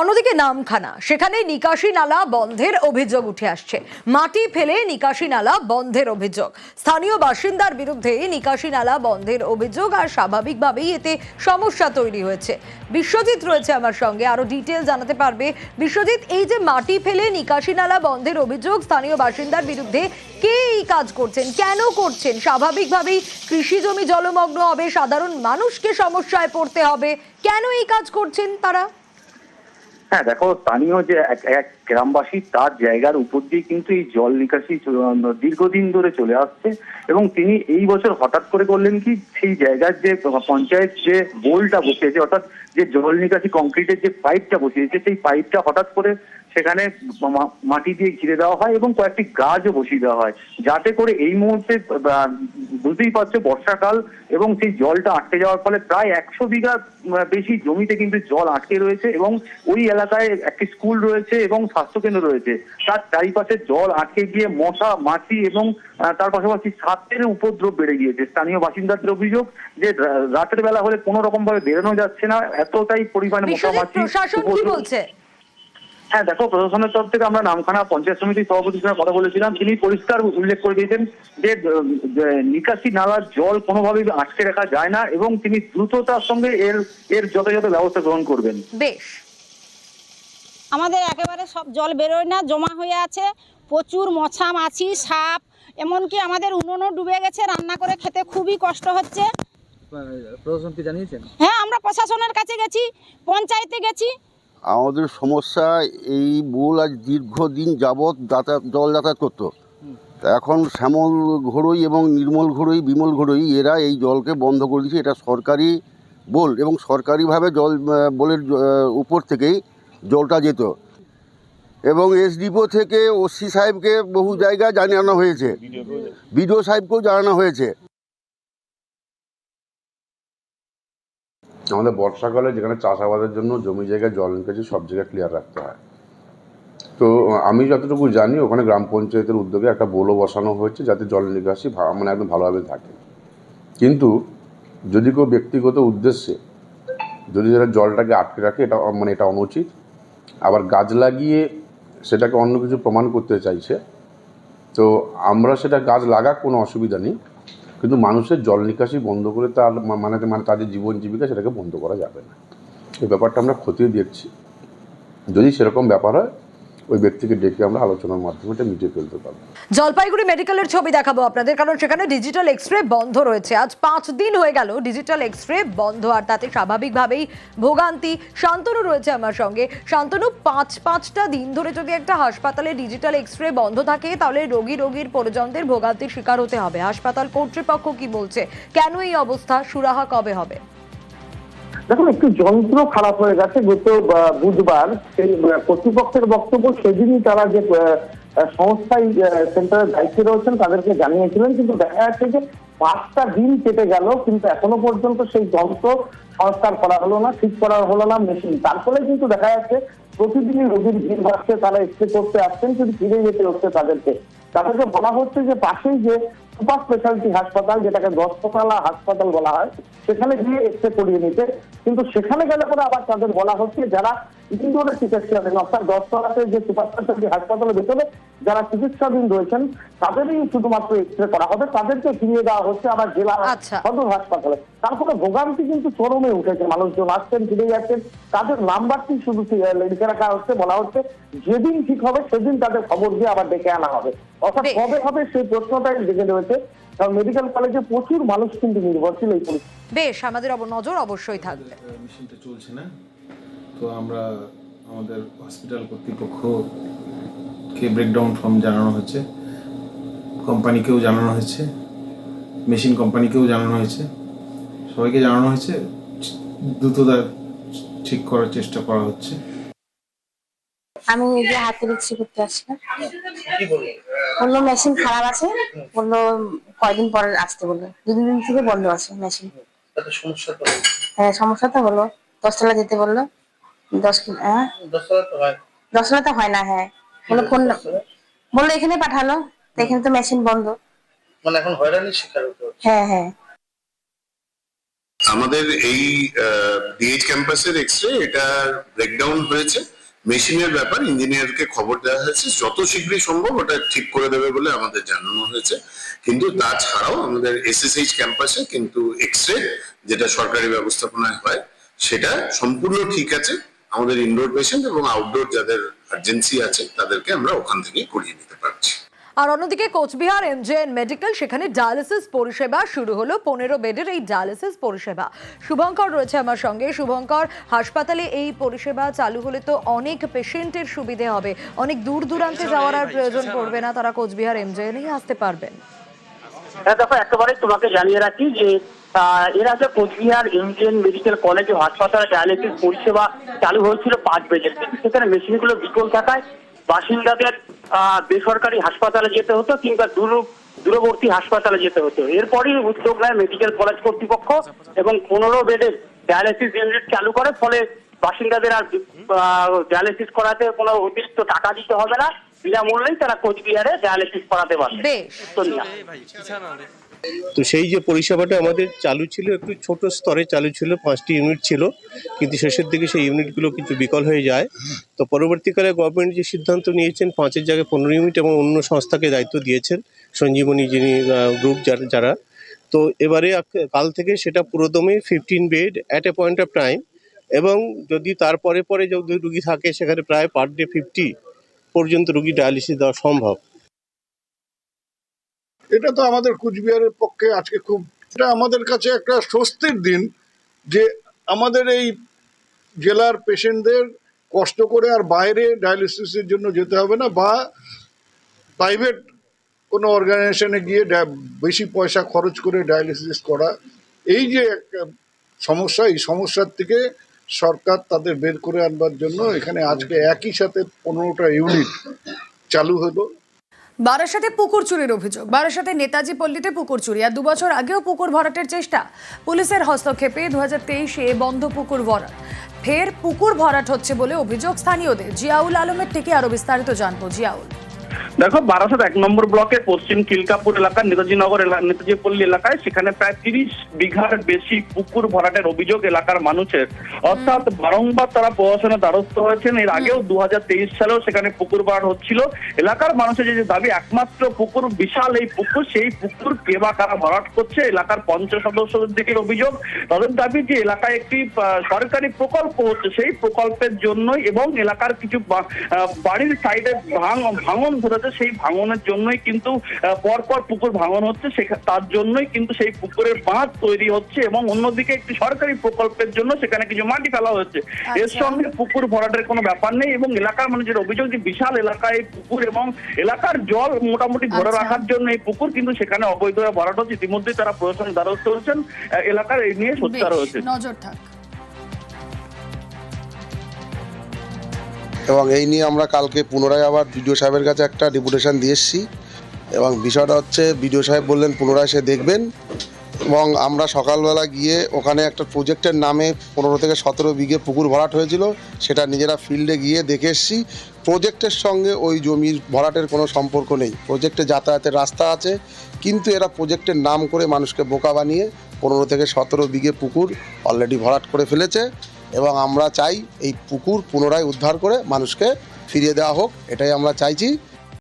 অন্যদিকে নামখানা সেখানে নিকাশি নালা বন্ধের অভিযোগ উঠে আসছে। মাটি ফেলে নিকাশি নালা বন্ধের অভিযোগ। স্থানীয় বাসিন্দার বিরুদ্ধে নিকাশি নালা বন্ধের অভিযোগ আর স্বাভাবিকভাবেই এতে সমস্যা তৈরি হয়েছে। বিশ্বজিৎ রয়েছে আমার সঙ্গে, আরও ডিটেল জানাতে পারবে। বিশ্বজিৎ, এই যে মাটি ফেলে নিকাশি নালা বন্ধের অভিযোগ, স্থানীয় বাসিন্দার বিরুদ্ধে কে এই কাজ করছেন, কেন করছেন? স্বাভাবিকভাবেই কৃষি জমি জলমগ্ন হবে, সাধারণ মানুষকে সমস্যায় পড়তে হবে। কেন এই কাজ করছেন তারা? হ্যাঁ দেখো, স্থানীয় যে এক গ্রামবাসী তার জায়গার উপর দিয়ে কিন্তু এই জল নিকাশি দীর্ঘদিন ধরে চলে আসছে এবং তিনি এই বছর হঠাৎ করে করলেন কি, সেই জায়গার যে পঞ্চায়েত যে বোলটা বসিয়েছে, অর্থাৎ যে জল নিকাশি কংক্রিটের যে পাইপটা বসিয়েছে, সেই পাইপটা হঠাৎ করে সেখানে মাটি দিয়ে ঘিরে দেওয়া হয় এবং কয়েকটি গাছও বসিয়ে দেওয়া হয়। যাতে করে এই মুহূর্তে বুঝতেই পারছ বর্ষাকাল এবং সেই জলটা আটকে যাওয়ার ফলে প্রায় একশো বিঘা বেশি জমিতে কিন্তু জল আটকে রয়েছে এবং ওই এলাকায় একটি স্কুল রয়েছে এবং স্বাস্থ্যকেন্দ্র রয়েছে। তার চারিপাশে জল আটকে গিয়ে মশা মাছি এবং তার পাশাপাশি সাপের উপদ্রব বেড়ে গিয়েছে। স্থানীয় বাসিন্দাদের অভিযোগ যে রাতের বেলা হলে কোনো রকম ভাবে বেরোনো যাচ্ছে না এতটাই পরিমাণে মশা মাছি প্রশাসন কি বলছে? হ্যাঁ দেখো প্রশাসনের তরফ থেকে আমরা নামখানা পঞ্চায়েত সমিতির সভাপতির সঙ্গে কথা বলেছিলাম। তিনি পরিষ্কার উল্লেখ করে দিয়েছেন যে নিকাশি নালার জল কোনোভাবেই আটকে রাখা যায় না এবং তিনি দ্রুততার সঙ্গে এর এর যথাযথ ব্যবস্থা গ্রহণ করবেন। বেশ। আমাদের একেবারে সব জল বেরোয় না জমা হয়ে আছে। প্রচুর মশা মাছি সাপ এমনকি আমাদের উনুনও ডুবে গেছে রান্না করে খেতে খুবই কষ্ট হচ্ছে। প্রশাসনকে জানিয়েছেন? হ্যাঁ আমরা প্রশাসনের কাছে গেছি পঞ্চায়েতে গেছি। আমাদের সমস্যা এই বোল আজ দীর্ঘদিন যাবৎ যাতায়াত জল যাতায়াত করতো। এখন শ্যামল ঘড়ই এবং নির্মল ঘড়ই বিমল ঘড়ই এরা এই জলকে বন্ধ করে দিয়েছে। এটা সরকারি বোল এবং সরকারিভাবে জল বোলের উপর থেকেই জলটা যেত। এবং এসডিপো থেকে ওসি সাহেবকে বহু জায়গায় জানানো হয়েছে। বিডিও সাহেবকেও জানানো হয়েছে। আমাদের বর্ষাকালে যেখানে চাষাবাদের জন্য জমি জায়গায় জল নিকাশি সব জায়গায় ক্লিয়ার রাখতে হয়। তো, আমি যতটুকু জানি ওখানে গ্রাম পঞ্চায়েতের উদ্যোগে একটা বোলো বসানো হয়েছে যাতে জল নিকাশি মানে একদম ভালোভাবে থাকে। কিন্তু যদি কেউ ব্যক্তিগত উদ্দেশ্যে যদি যারা জলটাকে আটকে রাখে, এটা মানে এটা অনুচিত। আবার গাছ লাগিয়ে সেটাকে অন্য কিছু প্রমাণ করতে চাইছে, তো আমরা সেটা গাছ লাগাক কোনো অসুবিধা নেই। কিন্তু মানুষের জল নিকাশি বন্ধ করে তার মানে মানে তাদের জীবন জীবিকা সেটাকে বন্ধ করা যাবে না। এই ব্যাপারটা আমরা খতিয়ে দেখছি। যদি সেরকম ব্যাপার হয় ওই ব্যক্তিকে ডেকে আমরা আলোচনার মাধ্যমে এটা মিটিয়ে ফেলতে পারব। জলপাইগুড়ি মেডিকেলের ছবি দেখাবো আপনাদের, কারণ সেখানে ডিজিটাল এক্সরে বন্ধ রয়েছে। আজ পাঁচ দিন হয়ে গেল ডিজিটাল এক্সরে বন্ধ, আর তাতে স্বাভাবিকভাবেই ভোগান্তি। শান্তনু রয়েছে আমার সঙ্গে। শান্তনু, পাঁচ, পাঁচটা দিন ধরে যদি একটা হাসপাতালে ডিজিটাল এক্সরে বন্ধ থাকে, তাহলে রোগী রোগীর পরিজনদের ভোগান্তির শিকার হতে হবে। হাসপাতাল কর্তৃপক্ষ কি বলছে? কেন এই অবস্থা? সুরাহা কবে হবে? দেখুন, একটু যন্ত্র খারাপ হয়ে গেছে গত বুধবার। সেই কর্তৃপক্ষের বক্তব্য সেদিনই তারা যে সংস্থায় সেন্টারের দায়িত্বে রয়েছেন তাদেরকে জানিয়েছিলেন, কিন্তু দেখা যাচ্ছে যে পাঁচটা দিন কেটে গেল, কিন্তু এখনও পর্যন্ত সেই যন্ত্র সংস্কার করা হলো না, ঠিক করা হলো না, মেশিন। তার ফলে কিন্তু দেখা যাচ্ছে প্রতিদিনই রোগীর ভিড় বাড়ছে, তারা এক্সরে করতে আসছেন, কিন্তু ফিরে যেতে হচ্ছে তাদেরকে। তাদেরকে বলা হচ্ছে যে পাশেই যে সুপার স্পেশালিটি হাসপাতাল, যেটাকে দশতলা হাসপাতাল বলা হয়, সেখানে গিয়ে এক্সরে করিয়ে নিতে। কিন্তু সেখানে গেলে পরে আবার তাদের বলা হচ্ছে যারা ইনডোরে চিকিৎসা অর্থাৎ দশতলাতে যে সুপার স্পেশালিটি হাসপাতালের ভেতরে যারা চিকিৎসাধীন রয়েছেন তাদেরই শুধুমাত্র এক্সরে করা হবে। তাদেরকে ফিরিয়ে দেওয়া হচ্ছে আবার জেলা আচ্ছা। সদর হাসপাতালে। তারপরে ভোগান্তি কিন্তু চরমে উঠেছে। মানুষজন আসছেন ফিরে যাচ্ছেন। তাদের নাম্বারটি শুধু লিখে রাখা হচ্ছে বলা হচ্ছে যেদিন ঠিক হবে সেদিন তাদের খবর দিয়ে আবার ডেকে আনা হবে। অর্থাৎ কবে হবে সেই প্রশ্নটাই জেগে রয়েছে। কারণ মেডিকেল কলেজে প্রচুর মানুষ কিন্তু নির্ভরশীল এই বেশ আমাদের নজর অবশ্যই থাকবে। মেশিনটা চলছে না। তো আমরা আমাদের হসপিটাল কর্তৃপক্ষকে ব্রেকডাউন ফর্ম জানানো হয়েছে কোম্পানিকেও জানানো হয়েছে মেশিন কোম্পানিকেও জানানো হয়েছে সবাইকে জানানো হয়েছে দ্রুততা ঠিক করার চেষ্টা করা হচ্ছে। আমি এই যে হাতে রিক্সি করতে আসছিলাম বলল মেশিন খারাপ আছে বলল কয়দিন পরে আসতে বলল দুদিন দিন থেকে বন্ধ আছে মেশিন হ্যাঁ সমস্যা তো হলো। দশতলা যেতে বলল। দশ কিলো হ্যাঁ। দশতলা তো হয় না হ্যাঁ। বলল ফোন বলল এখানে পাঠালো এখানে তো মেশিন বন্ধ। মানে এখন হয়রানির শিকার হতে হ্যাঁ হ্যাঁ। আমাদের এই ডিএইচ ক্যাম্পাসের এক্সরে এটা ব্রেকডাউন হয়েছে। মেশিনের ব্যাপার ইঞ্জিনিয়ারকে খবর দেওয়া হয়েছে। যত শীঘ্রই সম্ভব ওটা ঠিক করে দেবে বলে আমাদের জানানো হয়েছে। কিন্তু তাছাড়াও আমাদের এসএসএইচ ক্যাম্পাসে কিন্তু এক্সরে যেটা সরকারি ব্যবস্থাপনায় হয় সেটা সম্পূর্ণ ঠিক আছে। আমাদের ইনডোর পেশেন্ট এবং আউটডোর যাদের আর্জেন্সি আছে তাদেরকে আমরা ওখান থেকে করিয়ে নিতে পারছি। আর অন্যদিকে কোচবিহার এমজেএন মেডিকেল সেখানে ডায়ালিসিস পরিষেবা শুরু হলো। পনেরো বেডের এই ডায়ালিসিস পরিষেবা। শুভঙ্কর রয়েছে আমার সঙ্গে। শুভঙ্কর হাসপাতালে এই পরিষেবা চালু হলে তো অনেক পেশেন্টের সুবিধে হবে। অনেক দূর দূরান্তে যাওয়ার আর প্রয়োজন পড়বে না। তারা কোচবিহার এমজেএনেই আসতে পারবেন। হ্যাঁ দেখো একেবারে তোমাকে জানিয়ে রাখি যে এর আগে কোচবিহার ইন্ডিয়ান মেডিকেল কলেজ ও হাসপাতালে ডায়ালিসিস পরিষেবা চালু হয়েছিল পাঁচ বেজের কিন্তু সেখানে মেশিনগুলো বিকল থাকায় বাসিন্দাদের বেসরকারি হাসপাতালে যেতে হতো কিংবা দূর দূরবর্তী হাসপাতালে যেতে হতো। এরপরই উদ্যোগ নেয় মেডিকেল কলেজ কর্তৃপক্ষ এবং পনেরো বেডের ডায়ালিসিস ইউনিট চালু করে ফলে বাসিন্দাদের আর ডায়ালিসিস করাতে কোনো অতিরিক্ত টাকা দিতে হবে না। বিনামূল্যেই তারা কোচবিহারে ডায়ালিসিস করাতে পারবে। তো সেই যে পরিষেবাটা আমাদের চালু ছিল, একটু ছোট স্তরে চালু ছিল, পাঁচটি ইউনিট ছিল, কিন্তু শেষের দিকে সেই ইউনিটগুলো কিছু বিকল হয়ে যায়। তো পরবর্তীকালে গভর্নমেন্ট যে সিদ্ধান্ত নিয়েছেন, পাঁচের জায়গায় পনেরো ইউনিট এবং অন্য সংস্থাকে দায়িত্ব দিয়েছেন, সঞ্জীবনী যিনি গ্রুপ যারা তো এবারে কাল থেকে সেটা পুরোদমে fifteen bed at a point of time এবং যদি তারপরে পরে যদি রুগী থাকে, সেখানে প্রায় পার ডে ফিফটি পর্যন্ত রুগী ডায়ালিসিস দেওয়া সম্ভব। এটা তো আমাদের কুচবিহারের পক্ষে আজকে খুব, এটা আমাদের কাছে একটা স্বস্তির দিন যে আমাদের এই জেলার পেশেন্টদের কষ্ট করে আর বাইরে ডায়ালিসিসের জন্য যেতে হবে না, বা প্রাইভেট কোনো অর্গানাইজেশনে গিয়ে বেশি পয়সা খরচ করে ডায়ালিসিস করা, এই যে একটা সমস্যা, এই সমস্যার থেকে সরকার তাদের বের করে আনবার জন্য এখানে আজকে একই সাথে পনেরোটা ইউনিট চালু হলো। বারাসাতে পুকুর চুরির অভিযোগ। বারাসাতে নেতাজি পল্লীতে পুকুর চুরি আর দুবছর আগেও পুকুর ভরাটের চেষ্টা। পুলিশের হস্তক্ষেপে দু হাজার তেইশে বন্ধ পুকুর ভরাট। ফের পুকুর ভরাট হচ্ছে বলে অভিযোগ স্থানীয়দের। জিয়াউল আলমের থেকে আরও বিস্তারিত জানব। জিয়াউল। দেখো বারাসাত এক নম্বর ব্লকের পশ্চিম কিলকাপুর এলাকার নেতাজি নগর নেতাজি পল্লী এলাকায় সেখানে প্রায় তিরিশ বিঘার বেশি পুকুর ভরাটের অভিযোগ এলাকার মানুষের। অর্থাৎ বারংবার তারা প্রশাসনের দ্বারস্থ হয়েছেন। এর আগেও দু হাজার তেইশ সালেও সেখানে পুকুর ভরাট হচ্ছিল। এলাকার মানুষের যে দাবি একমাত্র পুকুর বিশাল এই পুকুর সেই পুকুর কে বা কারা ভরাট করছে এলাকার পঞ্চ সদস্যদের দিকে অভিযোগ। তাদের দাবি যে এলাকায় একটি সরকারি প্রকল্প হচ্ছে সেই প্রকল্পের জন্যই এবং এলাকার কিছু বাড়ির সাইডে ভাঙ ভাঙন ধরেছে সেই ভাঙনের জন্যই কিন্তু পরপর পুকুর ভাঙন হচ্ছে তার জন্যই কিন্তু সেই পুকুরের বাঁধ তৈরি হচ্ছে এবং অন্যদিকে একটি সরকারি প্রকল্পের জন্য সেখানে কিছু মাটি ফেলা হচ্ছে এর সঙ্গে পুকুর ভরাটের কোনো ব্যাপার নেই এবং এলাকার মানুষের অভিযোগ যে বিশাল এলাকায় এই পুকুর এবং এলাকার জল মোটামুটি ধরে আচ্ছা। রাখার জন্য এই পুকুর কিন্তু সেখানে অবৈধভাবে ভরাট হচ্ছে। ইতিমধ্যে তারা প্রশাসনের দ্বারস্থ হয়েছেন। আহ, এলাকার এই নিয়ে সোচ্চার হয়েছে। নজর থাক। এবং এই নিয়ে আমরা কালকে পুনরায় আবার বিডিও সাহেবের কাছে একটা ডেপুটেশন দিয়ে এসেছি। এবং বিষয়টা হচ্ছে বিডিও সাহেব বললেন, পুনরায় সে দেখবেন। এবং আমরা সকালবেলা গিয়ে ওখানে একটা প্রজেক্টের নামে পনেরো থেকে সতেরো বিঘে পুকুর ভরাট হয়েছিল। সেটা নিজেরা ফিল্ডে গিয়ে দেখে এসেছি। প্রজেক্টের সঙ্গে ওই জমির ভরাটের কোনো সম্পর্ক নেই। প্রজেক্টে যাতায়াতের রাস্তা আছে, কিন্তু এরা প্রজেক্টের নাম করে মানুষকে বোকা বানিয়ে পনেরো থেকে সতেরো বিঘে পুকুর অলরেডি ভরাট করে ফেলেছে। এবং আমরা চাই এই পুকুর পুনরায় উদ্ধার করে মানুষকে ফিরিয়ে দেওয়া হোক, এটাই আমরা চাইছি।